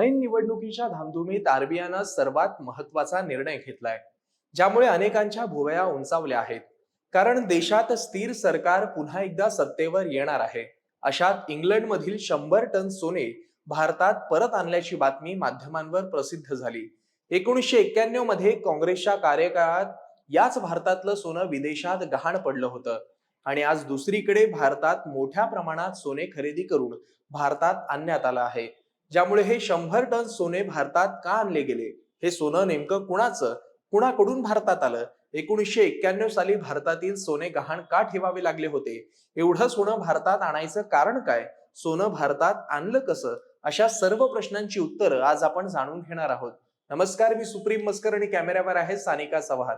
ऐन निवडणुकीच्या धामधुमीत आरबीआयनं सर्वात महत्त्वाचा निर्णय घेतलाय ज्यामुळे अनेकांच्या भुवया उंचावल्या आहेत. कारण देशात स्थिर सरकार पुन्हा एकदा सत्तेवर येणार आहे. अशात इंग्लंडमधील शंभर टन सोने भारतात परत आणल्याची बातमी माध्यमांवर प्रसिद्ध झाली. एकोणीसशे एक्क्याण्णवमध्ये काँग्रेसच्या कार्यकाळात याच भारतातलं सोनं विदेशात गहाण पडलं होतं. आणि आज दुसरीकडे भारतात मोठ्या प्रमाणात सोने खरेदी करून भारतात आणण्यात आलं आहे. ज्यामुळे हे शंभर टन सोने भारतात का आणले गेले? हे सोनं नेमकं कुणाचं? कुणाकडून भारतात आलं? एकोणीसशे एक्क्याण्णव साली भारतातील सोने गहाण का ठेवावे लागले होते? एवढं सोनं भारतात आणायचं कारण काय? सोनं भारतात आणलं कसं? अशा सर्व प्रश्नांची उत्तरं आज आपण जाणून घेणार आहोत. नमस्कार मी सुप्रीम मस्कर आणि कॅमेऱ्यावर आहे सानिका चव्हाण.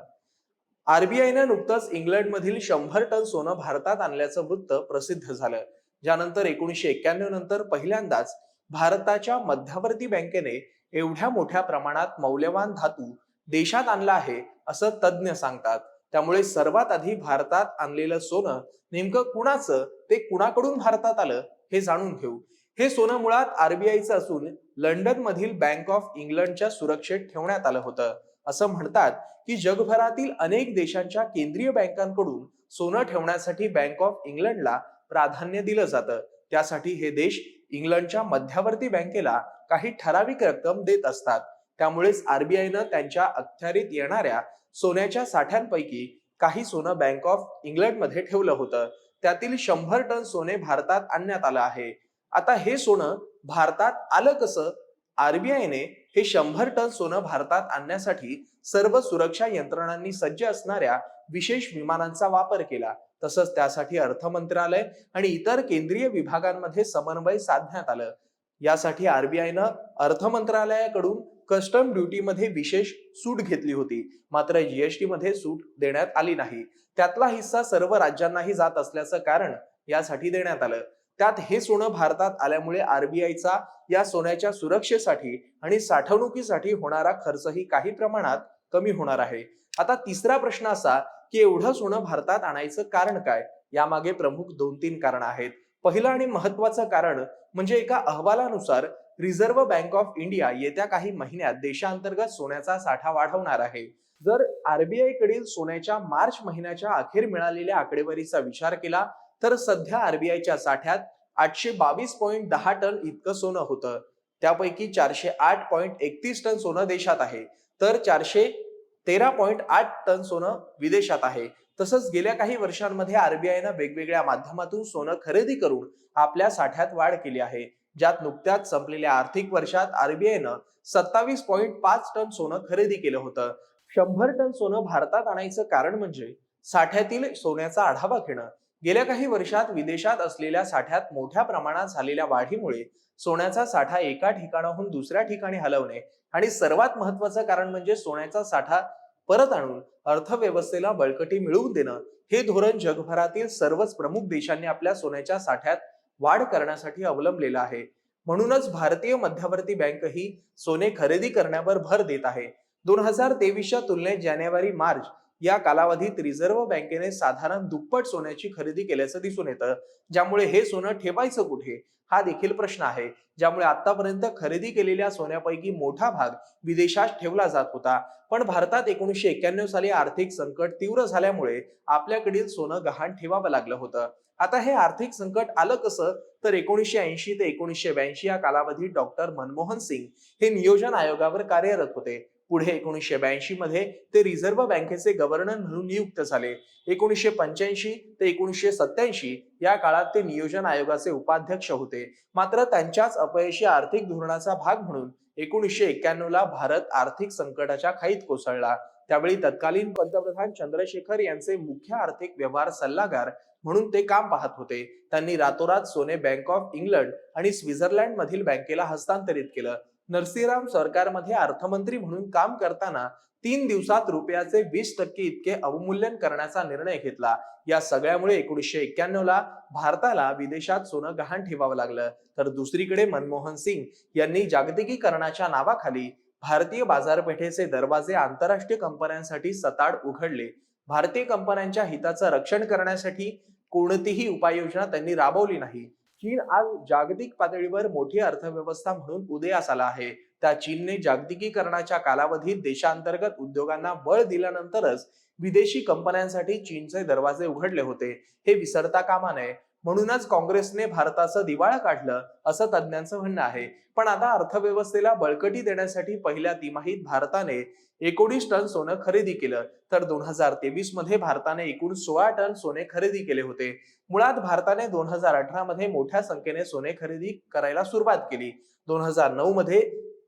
आरबीआयनं नुकतंच इंग्लंडमधील शंभर टन सोनं भारतात आणल्याचं वृत्त प्रसिद्ध झालं. ज्यानंतर एकोणीसशे एक्क्याण्णव नंतर पहिल्यांदाच भारताच्या मध्यवर्ती बँकेने एवढ्या मोठ्या प्रमाणात मौल्यवान धातू देशात आणला आहे असं तज्ज्ञ सांगतात. त्यामुळे सर्वात आधी भारतात आणलेलं सोनं नेमकं कुणाचं ते कुणाकडून भारतात आलं हे जाणून घेऊ. हे सोनं मुळात आरबीआयचं असून लंडन मधील बँक ऑफ इंग्लंडच्या सुरक्षेत ठेवण्यात आलं होतं. असं म्हणतात की जगभरातील अनेक देशांच्या केंद्रीय बँकांकडून सोनं ठेवण्यासाठी बँक ऑफ इंग्लंडला प्राधान्य दिलं जातं. त्यासाठी हे देश इंग्लंडच्या मध्यवर्ती बँकेला काही ठराविक रक्कम देत असतात. त्यामुळेच आरबीआयनं त्यांच्या अखत्यारीत येणाऱ्या सोन्याच्या साठ्यांपैकी काही सोनं बँक ऑफ इंग्लंडमध्ये ठेवलं होतं. त्यातील शंभर टन सोने भारतात आणण्यात आलं आहे. आता हे सोनं भारतात आलं कसं? आरबीआयने हे शंभर टन सोनं भारतात आणण्यासाठी सर्व सुरक्षा यंत्रणांनी सज्ज असणाऱ्या विशेष विमानांचा वापर केला. तसंच त्यासाठी अर्थ मंत्रालय आणि इतर केंद्रीय विभागांमध्ये समन्वय साधण्यात आलं. यासाठी आरबीआयनं अर्थ मंत्रालयाकडून कस्टम ड्युटीमध्ये विशेष सूट घेतली होती. मात्र जीएसटी मध्ये सूट देण्यात आली नाही. त्यातला हिस्सा सर्व राज्यांनाही जात असल्याचं कारण यासाठी देण्यात आलं. त्यात हे सोनं भारतात आल्यामुळे आरबीआयचा या सोन्याच्या सुरक्षेसाठी आणि साठवणुकीसाठी होणारा खर्चही काही प्रमाणात कमी होणार आहे. आता तिसरा प्रश्न असा की एवढं सोनं भारतात आणायचं कारण काय? यामागे प्रमुख दोन तीन कारण आहेत. पहिलं आणि महत्वाचं कारण म्हणजे एका अहवालानुसार रिझर्व्ह बँक ऑफ इंडिया येत्या काही महिन्यात देशांतर्गत सोन्याचा साठा वाढवणार आहे. जर आरबीआय कडील सोन्याच्या मार्च महिन्याच्या अखेर मिळालेल्या आकडेवारीचा विचार केला तर सध्या आरबीआयच्या साठ्यात आठशे बावीस पॉईंट दहा टन इतकं सोनं होतं. त्यापैकी चारशे आठ पॉईंट एकतीस टन सोनं देशात आहे. तर चारशे तेरा पॉईंट आठ टन सोनं विदेशात आहे. तसंच गेल्या काही वर्षांमध्ये आरबीआयनं वेगवेगळ्या माध्यमातून सोनं खरेदी करून आपल्या साठ्यात वाढ केली आहे. ज्यात नुकत्याच संपलेल्या आर्थिक वर्षात आरबीआयनं सत्तावीस पॉईंट पाच टन सोनं खरेदी केलं होतं. शंभर टन सोनं भारतात आणायचं कारण म्हणजे साठ्यातील सोन्याचा आढावा घेणं. गेल्या काही वर्षात विदेशात असलेल्या साठ्यात मोठ्या प्रमाणात झालेल्या वाढीमुळे सोन्याचा साठा एका ठिकाणाहून दुसऱ्या ठिकाणी हलवणे आणि सर्वात महत्वाचं कारण म्हणजे सोन्याचा साठा परत आणून अर्थव्यवस्थेला बळकटी मिळवून देणं हे धोरण जगभरातील सर्वच प्रमुख देशांनी आपल्या सोन्याच्या साठ्यात वाढ करण्यासाठी अवलंबलेलं आहे. म्हणूनच भारतीय मध्यवर्ती बँक ही सोने खरेदी करण्यावर भर देत आहे. दोन हजार तेवीसच्या तुलनेत जानेवारी मार्च या कालावधीत रिझर्व्ह बँकेने साधारण दुप्पट सोन्याची खरेदी केल्याचं दिसून येतं. ज्यामुळे हे सोनं ठेवायचं कुठे? हा देखील प्रश्न आहे. ज्यामुळे आतापर्यंत खरेदी केलेल्या सोन्यापैकी मोठा भाग विदेशात ठेवला जात होता. पण भारतात एकोणीसशे एक्क्याण्णव साली आर्थिक संकट तीव्र झाल्यामुळे आपल्याकडील सोनं गहाण ठेवावं लागलं होतं. आता हे आर्थिक संकट आलं कसं? तर एकोणीसशे ऐंशी ते एकोणीसशे ब्याऐंशी या कालावधीत डॉक्टर मनमोहन सिंग हे नियोजन आयोगावर कार्यरत होते. पुढे एकोणीसशे ब्याऐंशी मध्ये ते रिझर्व्ह बँकेचे गव्हर्नर म्हणून नियुक्त झाले. एकोणीसशे पंच्याऐंशी ते एकोणीसशे सत्याऐंशी या काळात ते नियोजन आयोगाचे उपाध्यक्ष होते. मात्र त्यांच्याच अपयशी आर्थिक धोरणाचा भाग म्हणून एकोणीसशे एक्क्याण्णव ला भारत आर्थिक संकटाच्या खाईत कोसळला. त्यावेळी तत्कालीन पंतप्रधान चंद्रशेखर यांचे मुख्य आर्थिक व्यवहार सल्लागार म्हणून ते काम पाहत होते. त्यांनी रातोरात सोने बँक ऑफ इंग्लंड आणि स्वित्झर्लंड मधील बँकेला हस्तांतरित केलं. नरसिंहराम सरकारमध्ये अर्थमंत्री म्हणून काम करताना तीन दिवसात रुपयाचे वीस टक्के इतके अवमूल्यन करण्याचा निर्णय घेतला. या सगळ्यामुळे एकोणीसशे एक्क्याण्णव ला भारताला विदेशात सोनं गहाण ठेवावं लागलं. तर दुसरीकडे मनमोहन सिंग यांनी जागतिकीकरणाच्या नावाखाली भारतीय बाजारपेठेचे दरवाजे आंतरराष्ट्रीय कंपन्यांसाठी सताड उघडले. भारतीय कंपन्यांच्या हिताचं रक्षण करण्यासाठी कोणतीही उपाययोजना त्यांनी राबवली नाही. चीन आज जागतिक पातळीवर मोठी अर्थव्यवस्था म्हणून उदयास आला आहे. त्या चीनने जागतिकीकरणाच्या कालावधीत देशांतर्गत उद्योगांना बळ दिल्यानंतरच विदेशी कंपन्यांसाठी चीनचे दरवाजे उघडले होते. हे विसरता कामा नये. म्हणूनच काँग्रेसने भारताचं दिवाळं काढलं असं तज्ज्ञांचं म्हणणं आहे. पण आता अर्थव्यवस्थेला बळकटी देण्यासाठी पहिल्या तिमाहीत भारताने एकोणीस टन सोनं खरेदी केलं. तर दोन हजार तेवीसमध्ये भारताने एकूण सोळा टन सोने खरेदी केले होते. मुळात भारताने दोन हजार अठरा मध्ये मोठ्या संख्येने सोने खरेदी करायला सुरुवात केली. दोन हजार नऊ मध्ये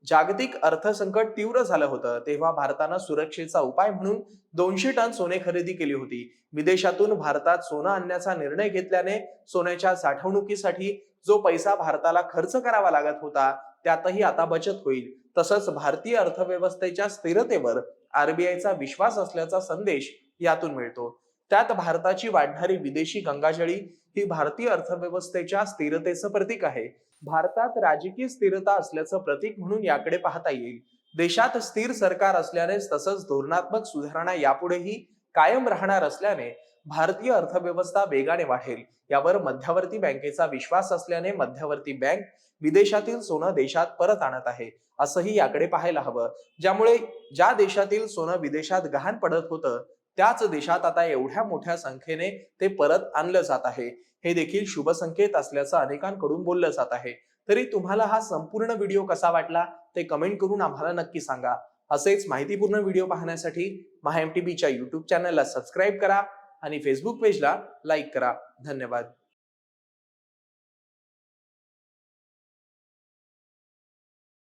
जागतिक अर्थसंकट तीव्र झालं होतं तेव्हा भारतानं सुरक्षेचा उपाय म्हणून दोनशे टन सोने खरेदी केली होती. विदेशातून भारतात सोनं आणण्याचा निर्णय घेतल्याने सोन्याच्या साठवणुकीसाठी जो पैसा भारताला खर्च करावा लागत होता त्यातही आता बचत होईल. तसंच भारतीय अर्थव्यवस्थेच्या स्थिरतेवर आरबीआयचा विश्वास असल्याचा संदेश यातून मिळतो. त्यात भारताची वाढणारी विदेशी गंगाजळी ही भारतीय अर्थव्यवस्थेच्या स्थिरतेचं प्रतीक आहे. भारतात राजकीय स्थिरता असल्याचं प्रतीक म्हणून याकडे पाहता येईल. देशात स्थिर सरकार असल्याने तसंच धोरणात्मक सुधारणा यापुढेही कायम राहणार असल्याने भारतीय अर्थव्यवस्था वेगाने वाढेल. यावर मध्यवर्ती बँकेचा विश्वास असल्याने मध्यवर्ती बँक विदेशातील सोनं देशात परत आणत आहे असंही याकडे पाहायला हवं. ज्यामुळे ज्या देशातील सोनं विदेशात गहाण पडत होतं त्याच देशात आता एवढ्या मोठ्या संख्येने ते परत आणलं जात आहे. हे देखील शुभ संकेत असल्याचं अनेकांकडून बोललं जात आहे. तरी तुम्हाला हा संपूर्ण व्हिडिओ कसा वाटला ते कमेंट करून आम्हाला नक्की सांगा. असेच माहितीपूर्ण व्हिडिओ पाहण्यासाठी महा एम टी बीच्या युट्यूब चॅनलला सबस्क्राईब करा आणि फेसबुक पेजला लाईक करा. धन्यवाद.